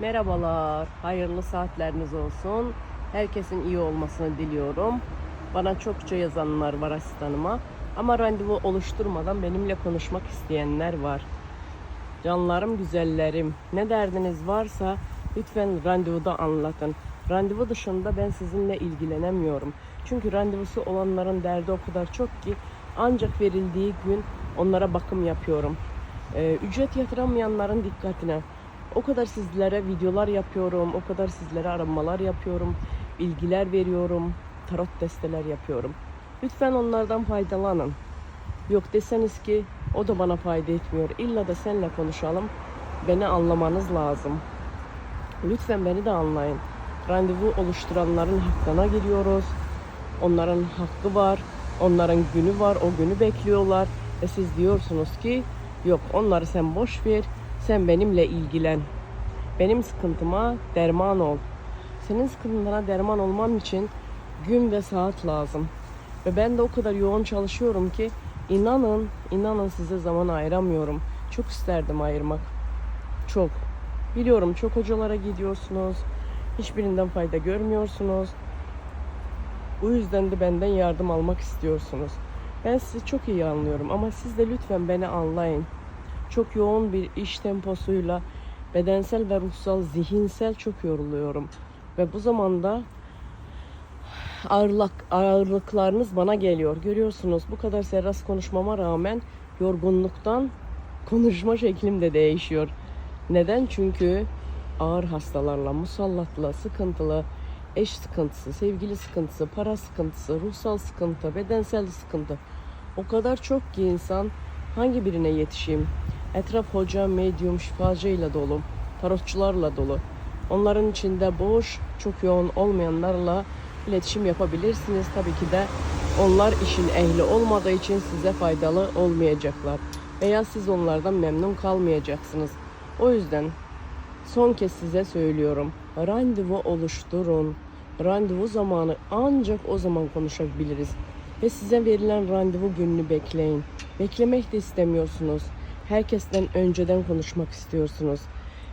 Merhabalar, hayırlı saatleriniz olsun. Herkesin iyi olmasını diliyorum. Bana çokça yazanlar var asistanıma. Ama randevu oluşturmadan benimle konuşmak isteyenler var. Canlarım, güzellerim, ne derdiniz varsa lütfen randevuda anlatın. Randevu dışında ben sizinle ilgilenemiyorum. Çünkü randevusu olanların derdi o kadar çok ki ancak verildiği gün onlara bakım yapıyorum. Ee, ücret yatıramayanların dikkatine. O kadar sizlere videolar yapıyorum, o kadar sizlere aramalar yapıyorum, bilgiler veriyorum, tarot desteler yapıyorum. Lütfen onlardan faydalanın. Yok deseniz ki o da bana fayda etmiyor. İlla da seninle konuşalım. Beni anlamanız lazım. Lütfen beni de anlayın. Randevu oluşturanların hakkına giriyoruz. Onların hakkı var. Onların günü var. O günü bekliyorlar. Ve siz diyorsunuz ki yok onları sen boş ver. Sen benimle ilgilen. Benim sıkıntıma derman ol. Senin sıkıntına derman olmam için gün ve saat lazım. Ve ben de o kadar yoğun çalışıyorum ki inanın, inanın size zaman ayıramıyorum. Çok isterdim ayırmak. Çok. Biliyorum çok hocalara gidiyorsunuz. Hiçbirinden fayda görmüyorsunuz. Bu yüzden de benden yardım almak istiyorsunuz. Ben sizi çok iyi anlıyorum ama siz de lütfen beni anlayın. Çok yoğun bir iş temposuyla bedensel ve ruhsal, zihinsel çok yoruluyorum. Ve bu zamanda ağırlık, ağırlıklarınız bana geliyor. Görüyorsunuz bu kadar serras konuşmama rağmen yorgunluktan konuşma şeklim de değişiyor. Neden? Çünkü ağır hastalarla, musallatla, sıkıntılı, eş sıkıntısı, sevgili sıkıntısı, para sıkıntısı, ruhsal sıkıntı, bedensel sıkıntı. O kadar çok ki insan hangi birine yetişeyim? Etraf hoca, medyum, şifacıyla dolu, tarotçularla dolu. Onların içinde boş, çok yoğun olmayanlarla iletişim yapabilirsiniz. Tabii ki de onlar işin ehli olmadığı için size faydalı olmayacaklar. Veya siz onlardan memnun kalmayacaksınız. O yüzden son kez size söylüyorum. Randevu oluşturun. Randevu zamanı ancak o zaman konuşabiliriz. Ve size verilen randevu gününü bekleyin. Beklemek de istemiyorsunuz. Herkesten önceden konuşmak istiyorsunuz.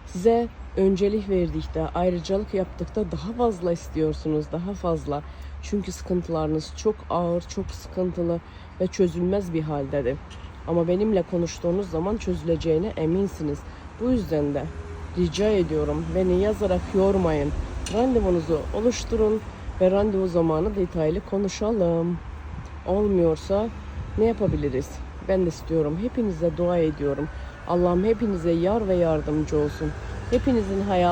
Size öncelik verdikte, ayrıcalık yaptıkta daha fazla istiyorsunuz, daha fazla. Çünkü sıkıntılarınız çok ağır, çok sıkıntılı ve çözülmez bir haldedir. Ama benimle konuştuğunuz zaman çözüleceğine eminsiniz. Bu yüzden de rica ediyorum beni yazarak yormayın. Randevunuzu oluşturun ve randevu zamanı detaylı konuşalım. Olmuyorsa ne yapabiliriz? Ben de istiyorum. Hepinize dua ediyorum. Allah'ım hepinize yar ve yardımcı olsun. Hepinizin hayatı